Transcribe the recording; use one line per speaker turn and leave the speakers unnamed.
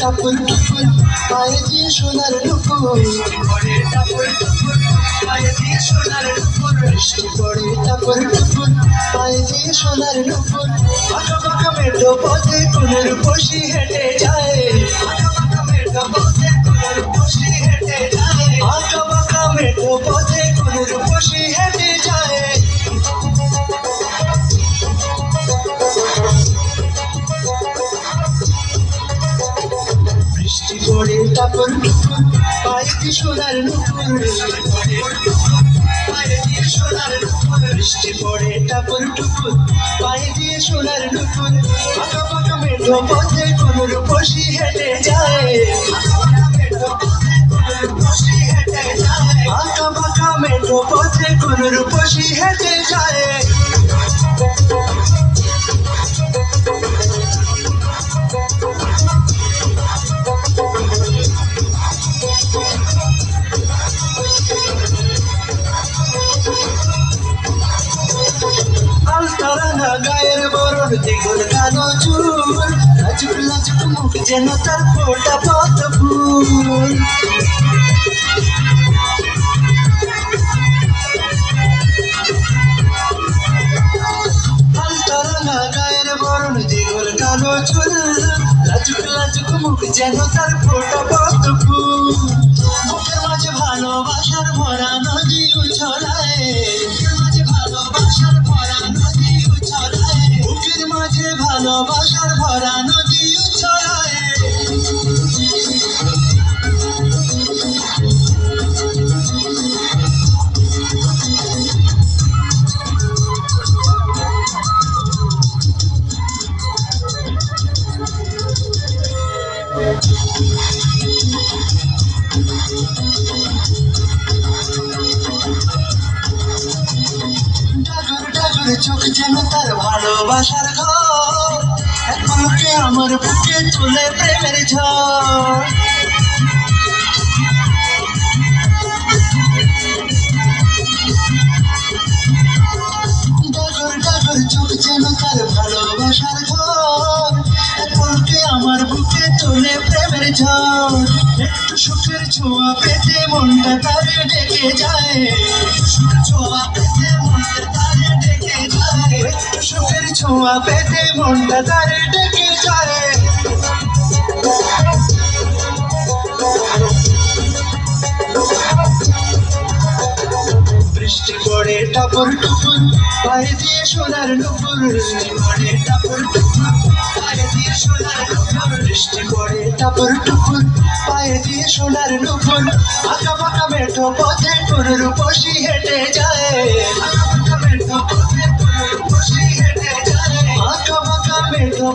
টাপুর টুপুর পায়ে দিয়ে সোনার পড়ে টাপুর টুপুর পায়ে দিয়ে সোনার টুপুর বৃষ্টি পড়ে মেঠো পথে কোনের বসি হেঁটে যায়। বৃষ্টি পড়ে টাপুর টুপুর পায়ে দিয়ে সোনার পড়ে পায়ে সোনার বৃষ্টি পড়ে টাপুর টুপুর পায়ে দিয়ে সোনার নুপুর আঁকা পাকা মেঠো পথে কোনো রূপসী হেঁটে যায়। আঁকা পাকা মেঠো পথে কোনো রূপসী হেঁটে যায়। গায়ের বরণ দ্বিগুণ কালো চুল লাজুক লাজুক মুখ যেন তার ফোটা পথ ফুল কালো চুল লাজুক লাজুক মুখ যেন তার ফোটা পথ ফুল মুখের মাঝে ভালোবাসার ভরা নদী উছলায় ডাগর ডাগর চোখ যেন তার ভালোবাসার ঘর। এক পলকে আমার বুকে চলে প্রেমের ঝড়? তার ভালোবাসার ঘর। এক আমার বুকে তুলে প্রেমের ঝড়? একটু সুখের ছোঁয়া পেতে মনটা তারে ডেকে যায়। সুখের ছোঁয়া পেতে মনটা তারে ডেকে যায়। একটু সুখের ছোঁয়া পেতে মনটা তারে ডেকে যায়। টাপুর টুপুর পায়ে দিয়ে সোনার নুপুর বৃষ্টি পড়ে টাপুর টুপুর পায়ে দিয়ে সোনার নুপুর, বৃষ্টি পড়ে টাপুর টুপুর পায়ে দিয়ে সোনার নুপুর আঁকা পাকা মেঠো পথে তোর রূপসী হেঁটে যায়। আঁকা পাকা মেঠো পথে তোর রূপসী হেঁটে যায়। আঁকা পাকা মেঠো